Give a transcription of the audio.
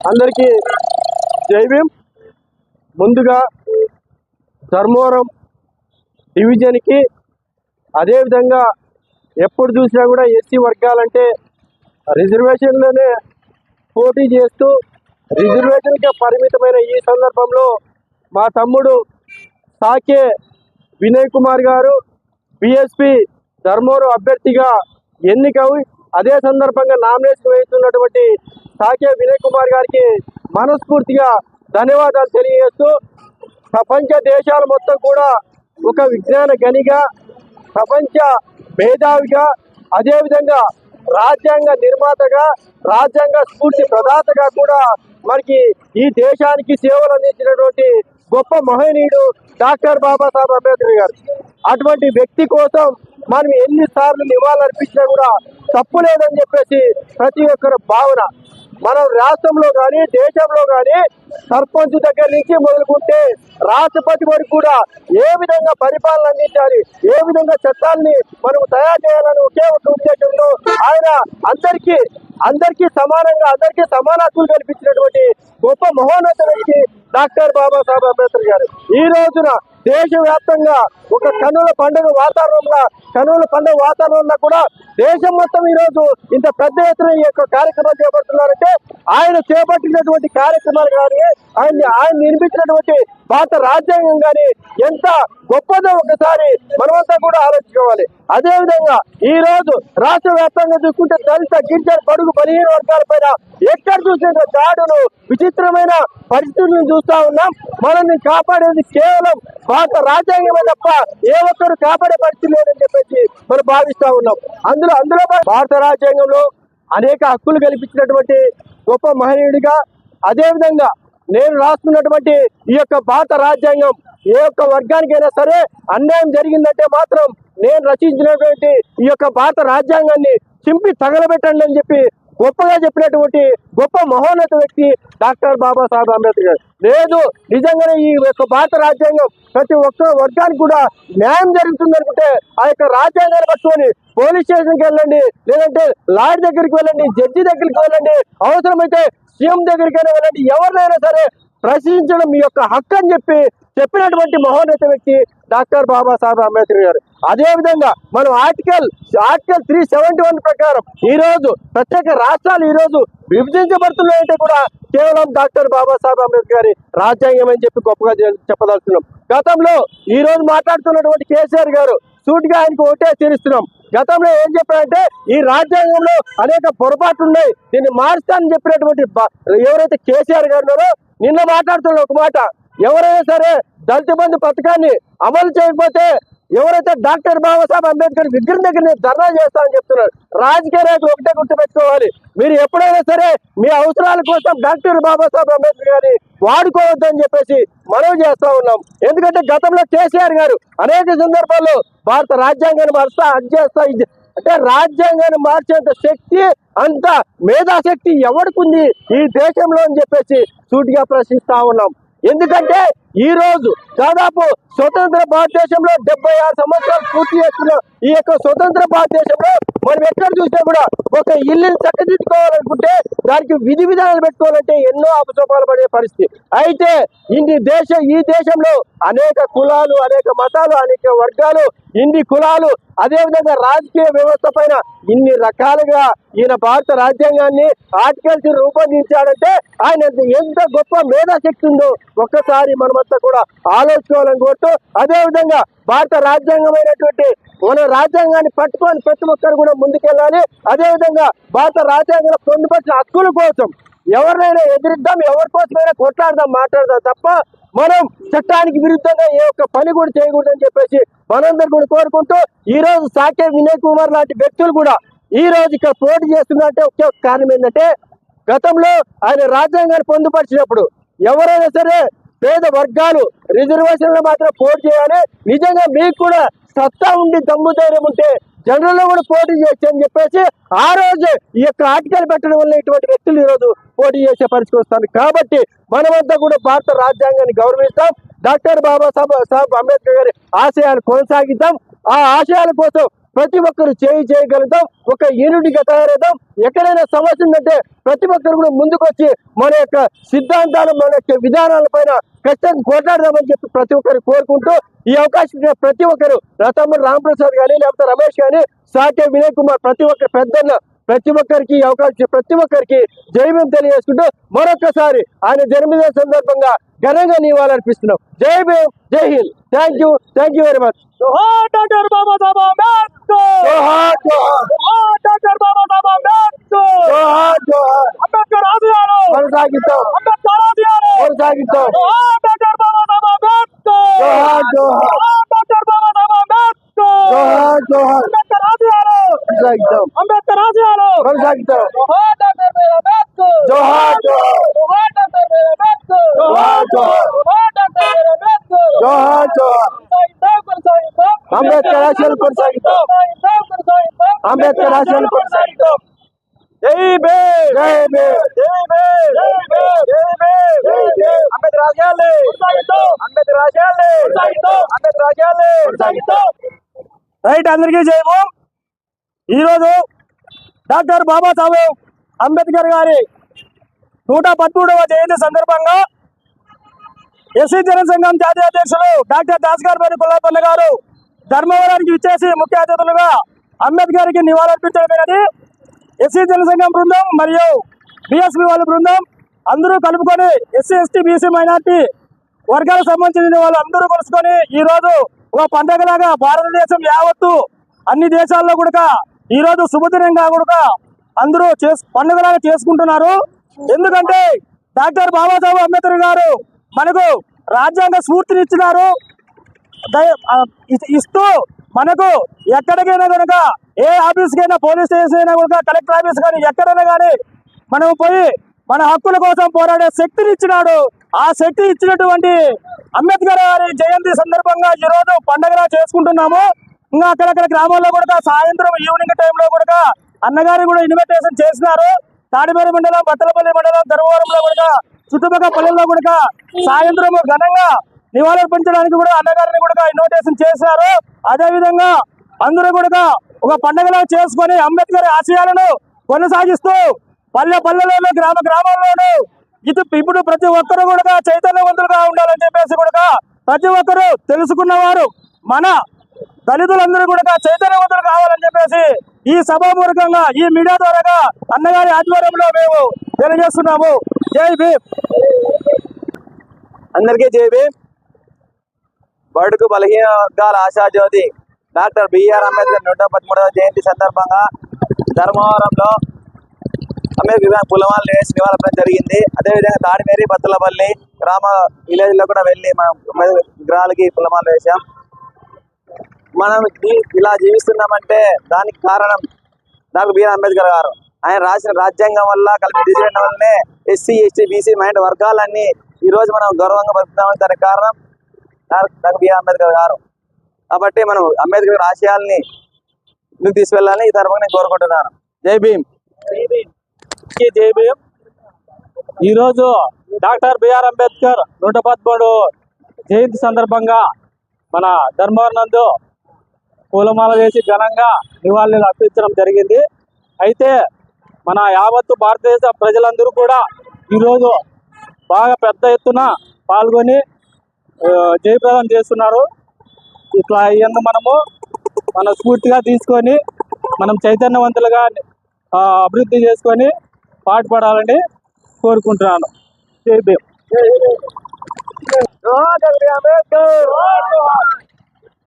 అందరికీ జై భీం ముందుగా ధర్మవరం డివిజన్కి అదేవిధంగా ఎప్పుడు చూసినా కూడా ఎస్సీ వర్గాలంటే రిజర్వేషన్లోనే పోటీ చేస్తూ రిజర్వేషన్కే పరిమితమైన ఈ సందర్భంలో మా తమ్ముడు సాకే వినయ్ కుమార్ గారు బిఎస్పి ధర్మవరం అభ్యర్థిగా ఎన్నికవి అదే సందర్భంగా నామినేషన్ వేస్తున్నటువంటి సాకే వినయ్ కుమార్ గారికి మనస్ఫూర్తిగా ధన్యవాదాలు తెలియజేస్తూ ప్రపంచ దేశాలు మొత్తం కూడా ఒక విజ్ఞాన గనిగా ప్రపంచ మేధావిగా అదేవిధంగా రాజ్యాంగ నిర్మాతగా రాజ్యాంగ స్ఫూర్తి ప్రదాతగా కూడా మనకి ఈ దేశానికి సేవలు అందించినటువంటి గొప్ప మహనీయుడు డాక్టర్ బాబాసాహెబ్ అంబేద్కర్ గారు. అటువంటి వ్యక్తి కోసం మనం ఎన్నిసార్లు నివాళులర్పించినా కూడా తప్పు లేదని చెప్పేసి ప్రతి ఒక్కరి భావన. మనం రాష్ట్రంలో కానీ దేశంలో కానీ సర్పంచ్ దగ్గర నుంచి మొదలుకుంటే రాష్ట్రపతి వరకు కూడా ఏ విధంగా పరిపాలన అందించాలి ఏ విధంగా చట్టాలని మనం తయారు చేయాలని ఒకే ఒక ఉద్దేశంలో ఆయన అందరికీ అందరికీ సమానంగా అందరికీ సమాన హక్కులు కల్పించినటువంటి గొప్ప మహోన్నత వ్యక్తి డాక్టర్ బాబాసాహెబ్ అంబేద్కర్ గారు. ఈ రోజున దేశవ్యాప్తంగా ఒక కనుల పండుగ వాతావరణంలో కనుల పండుగ వాతావరణంలో కూడా దేశం మొత్తం ఈ రోజు ఇంత పెద్ద ఎత్తున ఈ యొక్క కార్యక్రమాలు చేపడుతున్నారంటే ఆయన చేపట్టినటువంటి కార్యక్రమాలు కానీ ఆయన ఆయన నిర్మించినటువంటి భారత రాజ్యాంగం కానీ ఎంత గొప్పదో ఒకసారి మనమంతా కూడా ఆలోచించుకోవాలి. అదేవిధంగా ఈ రోజు రాష్ట్ర వ్యాప్తంగా చూసుకుంటే దళిత గిరిజన పడుగు బలహీన వర్గాల పైన ఎక్కడ చూసిన దాడులు విచిత్రమైన పరిస్థితులను చూస్తా ఉన్నాం. మనల్ని కాపాడేది కేవలం భారత రాజ్యాంగమే తప్ప ఏ ఒక్కరు కాపాడే పరిస్థితి లేదని చెప్పేసి మనం భావిస్తా ఉన్నాం. అందులో అందులో భారత రాజ్యాంగంలో అనేక హక్కులు కల్పించినటువంటి గొప్ప మహనీయుడిగా అదేవిధంగా నేను రాస్తున్నటువంటి ఈ యొక్క భారత రాజ్యాంగం ఏ ఒక్క వర్గానికైనా సరే అన్యాయం జరిగిందంటే మాత్రం నేను రచించినటువంటి ఈ యొక్క భారత రాజ్యాంగాన్ని చింపి తగలబెట్టండి అని చెప్పి గొప్పగా చెప్పినటువంటి గొప్ప మహోన్నత వ్యక్తి డాక్టర్ బాబాసాహెబ్ అంబేద్కర్ గారు. లేదు నిజంగానే ఈ యొక్క భారత రాజ్యాంగం ప్రతి ఒక్క వర్గానికి కూడా న్యాయం జరుగుతుంది అనుకుంటే ఆ యొక్క రాజ్యాంగాన్ని పట్టుకొని పోలీస్ స్టేషన్కి వెళ్ళండి లేదంటే లాయర్ దగ్గరికి వెళ్ళండి జడ్జి దగ్గరికి వెళ్ళండి అవసరమైతే సీఎం దగ్గరికైనా వెళ్ళండి ఎవరినైనా సరే ప్రశ్నించడం మీ యొక్క హక్కు అని చెప్పి చెప్పినటువంటి మహోన్నత వ్యక్తి డాక్టర్ బాబాసాహెబ్ అంబేద్కర్ గారు. అదేవిధంగా మనం article article three seventy one ప్రకారం ఈరోజు ప్రత్యేక రాష్ట్రాలు ఈరోజు విభజించబడుతున్నాయంటే కూడా కేవలం డాక్టర్ బాబాసాహెబ్ అంబేద్కర్ గారి రాజ్యాంగం అని చెప్పి గొప్పగా చెప్పదలుచున్నాం గతంలో ఈ రోజు మాట్లాడుతున్నటువంటి కేసీఆర్ గారు సూటిగా ఆయనకు ఒకటే తీరుస్తున్నాం. గతంలో ఏం చెప్పారంటే ఈ రాజ్యాంగంలో అనేక పొరపాట్లు ఉన్నాయి దీన్ని మారుస్తానని చెప్పినటువంటి ఎవరైతే కేసీఆర్ గారు ఉన్నారో నిన్న మాట్లాడుతున్న ఒక మాట. ఎవరైనా సరే దళిత బంధు పథకాన్ని అమలు చేయకపోతే ఎవరైతే డాక్టర్ బాబాసాహెబ్ అంబేద్కర్ విగ్రహం దగ్గర నేను ధర్నా చేస్తానని చెప్తున్నారు రాజకీయ నాయకులు ఒకటే గుర్తుపెట్టుకోవాలి. మీరు ఎప్పుడైనా సరే మీ అవసరాల కోసం డాక్టర్ బాబాసాహెబ్ అంబేద్కర్ గారిని వాడుకోవద్దని చెప్పేసి మనవి చేస్తా ఉన్నాం. ఎందుకంటే గతంలో కేసీఆర్ గారు అనేక సందర్భాల్లో భారత రాజ్యాంగాన్ని మరస్తా అది చేస్తా ఇది అంటే రాజ్యాంగాన్ని మార్చేంత శక్తి అంత మేధాశక్తి ఎవరికి ఉంది ఈ దేశంలో అని చెప్పేసి సూటిగా ప్రశ్నిస్తా ఉన్నాం. ఎందుకంటే ఈ రోజు దాదాపు స్వతంత్ర భారతదేశంలో డెబ్బై ఆరు సంవత్సరాలు పూర్తి చేస్తున్న ఈ యొక్క స్వతంత్ర భారతదేశంలో మనం ఎక్కడ చూసినా కూడా ఒక ఇల్లుని చక్కదిద్దుకోవాలనుకుంటే దానికి విధి విధానాలు పెట్టుకోవాలంటే ఎన్నో అపసోపాలు పడే పరిస్థితి. అయితే ఇన్ని దేశ ఈ దేశంలో అనేక కులాలు అనేక మతాలు అనేక వర్గాలు ఇన్ని కులాలు అదే విధంగా రాజకీయ వ్యవస్థ పైన ఇన్ని రకాలుగా ఈయన భారత రాజ్యాంగాన్ని ఆర్టికల్స్ రూపొందించాడంటే ఆయన ఎంత గొప్ప మేధాశక్తి ఉందో ఒక్కసారి మనమంతా కూడా ఆలోచించుకోవాలని కోరుతూ అదే విధంగా భారత రాజ్యాంగమైనటువంటి మన రాజ్యాంగాన్ని పట్టుకొని ప్రతి ఒక్కరు కూడా ముందుకెళ్ళాలి. అదే విధంగా భారత రాజ్యాంగంలో పొందుపరిచిన హక్కుల కోసం ఎవరినైనా ఎదిరిద్దాం ఎవరి కోసమైనా కొట్లాడదాం మాట్లాడదాం తప్ప మనం చట్టానికి విరుద్ధంగా ఏ ఒక్క పని కూడా చేయకూడదని చెప్పేసి మనందరూ కూడా కోరుకుంటూ ఈ రోజు సాకే వినయ్ కుమార్ లాంటి వ్యక్తులు కూడా ఈ రోజు ఇక్కడ పోటీ చేస్తున్నట్టే ఒకే ఒక కారణం ఏంటంటే గతంలో ఆయన రాజ్యాంగాన్ని పొందుపరిచినప్పుడు ఎవరైనా సరే పేద వర్గాలు రిజర్వేషన్లు మాత్రం పోటీ చేయాలి. నిజంగా మీకు కూడా సత్తా ఉండి దమ్ము ధైర్యం ఉంటే జనరల్లో కూడా పోటీ చేయొచ్చు అని చెప్పేసి ఆ రోజు ఈ యొక్క ఆర్టికల్ పెట్టడం వల్ల ఇటువంటి వ్యక్తులు ఈరోజు పోటీ చేసే పరిస్థితి వస్తుంది. కాబట్టి మనమంతా కూడా భారత రాజ్యాంగాన్ని గౌరవిస్తాం. డాక్టర్ బాబాసాహెబ్ అంబేద్కర్ గారి ఆశయాలు కొనసాగిద్దాం. ఆ ఆశయాల కోసం ప్రతి ఒక్కరు చేయి చేయగలుగుతాం. ఒక యూనిట్గా తయారవుతాం. ఎక్కడైనా సమస్య ఉందంటే ప్రతి ఒక్కరు కూడా ముందుకు వచ్చి మన యొక్క సిద్ధాంతాలు మన యొక్క విధానాల పైన ఖచ్చితంగా కొట్లాడదామని చెప్పి ప్రతి ఒక్కరు కోరుకుంటూ ఈ అవకాశం ప్రతి ఒక్కరు నా తమ్ముడు రామప్రసాద్ కానీ లేకపోతే రమేష్ కానీ సాకే వినయ్ కుమార్ ప్రతి ఒక్క పెద్దన్న ప్రతి ఒక్కరికి ఈ అవకాశం ప్రతి ఒక్కరికి జైభీం తెలియజేసుకుంటూ మరొకసారి ఆయన జన్మదిన సందర్భంగా ఘనంగా నివాళులర్పిస్తున్నాం. Jai Bhim Jai Hind. Thank you thank you very much doctor Babasaheb Ambedkar జోహార్ జోహార్ డాక్టర్ బాబాసాహెబ్ అంబేద్కర్ జోహార్ జోహార్ అంబేద్కర్ ఆశయాలు కొనసాగిస్తాం అంబేద్కర్ ఆశయాలు కొనసాగిస్తాం డాక్టర్ బాబాసాహెబ్ అంబేద్కర్ జోహార్ జోహార్ డాక్టర్ బాబాసాహెబ్ అంబేద్కర్ జోహార్ జోహార్ అంబేద్కర్ ఆశయాలు కొనసాగిస్తాం అంబేద్కర్ ఆశయాలు కొనసాగిస్తాం డాక్టర్ బీఆర్ అంబేద్కర్ జోహార్ జోహార్ డాక్టర్ బీఆర్ అంబేద్కర్ జోహార్ జోహార్ డాక్టర్ బీఆర్ అంబేద్కర్ జోహార్ జోహార్ అంబేద్కర్ ఆశయాలు కొనసాగిస్తాం అంబేద్కర్ ఆశయాలు కొనసాగిస్తాం జై భీమ్ జై భీమ్ జై భీమ్ జై భీమ్ అంబేద్కర్ అంబేద్కర్ రైట్ అందరికీ జయము ఈరోజు డాక్టర్ బాబాసాహెబ్ అంబేద్కర్ గారి నూట పదమూడవ జయంతి సందర్భంగా ఎస్సీ జనసంఘం జాతీయ అధ్యక్షులు డాక్టర్ దాస్ గారి కుల్లాపన్న గారు ధర్మవరానికి విచ్చేసి ముఖ్య అతిథులుగా అంబేద్కర్కి నివాళులర్పించడమైనది ఎస్సీ జనసంఘం బృందం మరియు బిఎస్పి వాళ్ళ బృందం అందరూ కలుపుకొని ఎస్సీ ఎస్టీ బీసీ మైనార్టీ వర్గాలకు సంబంధించిన వాళ్ళు అందరూ కలుసుకొని ఈ రోజు ఒక పండగలాగా భారతదేశం యావత్తు అన్ని దేశాల్లో కూడా ఈ రోజు శుభదినంగా కూడా అందరూ చేసు పండుగలాగా చేసుకుంటున్నారు. ఎందుకంటే డాక్టర్ బాబాసాహెబ్ అంబేద్కర్ గారు మనకు రాజ్యాంగ స్ఫూర్తిని ఇచ్చినారు ఇ- ఇస్తూ మనకు ఎక్కడికైనా కనుక ఏ ఆఫీస్కైనా పోలీస్ స్టేషన్ అయినా కూడా కలెక్టర్ ఆఫీస్ కానీ ఎక్కడైనా కానీ మనం పోయి మన హక్కుల కోసం పోరాడే శక్తిని ఇచ్చినాడు ఆ శక్తి ఇచ్చినటువంటి అంబేద్కర్ గారి జయంతి సందర్భంగా ఈ రోజు పండగలా చేసుకుంటున్నాము. ఇంకా అక్కడక్కడ గ్రామాల్లో కూడా సాయంత్రం ఈవినింగ్ టైంలో కూడా అన్నగారి కూడా ఇన్విటేషన్ చేసినారు. తాడిపేరు మండలం బత్తలపల్లి మండలం ధర్మవరంలో కూడా చుట్టుపక్కల పల్లెల్లో కూడా సాయంత్రం ఘనంగా నివాళులర్పించడానికి కూడా అన్నగారిని కూడా ఇన్విటేషన్ చేశారు అదే విధంగా అందరూ కూడా ఒక పండుగలో చేసుకొని అంబేద్కర్ ఆశయాలను కొనసాగిస్తూ పల్లె పల్లెలోనూ గ్రామ గ్రామాల్లోనూ ఇది ఇప్పుడు ప్రతి ఒక్కరు కూడా చైతన్యవంతులుగా ఉండాలని చెప్పేసి కూడా ప్రతి ఒక్కరు తెలుసుకున్నవారు. మన దళితులందరూ కూడా చైతన్యవంతులు కావాలని చెప్పేసి ఈ సభాపూర్వకంగా ఈ మీడియా ద్వారా అన్నగారి ఆధ్వర్యంలో మేము తెలియజేస్తున్నాము. జై భీమ్. అందరికీ జేబీ బడుకు బలహీన వర్గాల ఆశాజ్యోతి డాక్టర్ బిఆర్ అంబేద్కర్ నూట పదమూడవ జయంతి సందర్భంగా ధర్మవరంలో అంబేద్కర్ పులమాలు వేసి నివాళులర్పణ జరిగింది. అదేవిధంగా తాడిమేరి బత్తలపల్లి గ్రామ విలేజ్లో కూడా వెళ్ళి మనం అంబేద్కర్ విగ్రహాలకి పులమాలు వేసాం మనం ఇలా జీవిస్తున్నామంటే దానికి కారణం డాక్టర్ బిఆర్ అంబేద్కర్ గారు. ఆయన రాసిన రాజ్యాంగం వల్ల కలిపి డిజైన్ వల్లనే ఎస్సీ ఎస్టీ బీసీ మైండ్ వర్గాలన్నీ ఈరోజు మనం గౌరవంగా బతుకుతామని దానికి కారణం డాక్టర్ బిఆర్ అంబేద్కర్ గారు. కాబట్టి మనం అంబేద్కర్ ఆశయాల్ని ముందుకు తీసుకెళ్ళాలని ఈ తరఫున నేను కోరుకుంటున్నాను. జై భీమ్. జై భీమ్. ఈరోజు డాక్టర్ బిఆర్ అంబేద్కర్ నూట పదమూడు జయంతి సందర్భంగా మన ధర్మవరం నందు పూలమాల వేసి ఘనంగా నివాళులు అర్పించడం జరిగింది. అయితే మన యావత్తు భారతదేశ ప్రజలందరూ కూడా ఈరోజు బాగా పెద్ద ఎత్తున పాల్గొని జయప్రదం చేస్తున్నారు. ఇట్లా అయ్యేందుకు మనము మన స్ఫూర్తిగా తీసుకొని మనం చైతన్యవంతులుగా అభివృద్ధి చేసుకొని పాటుపడాలని కోరుకుంటున్నాను. జై భీమ్.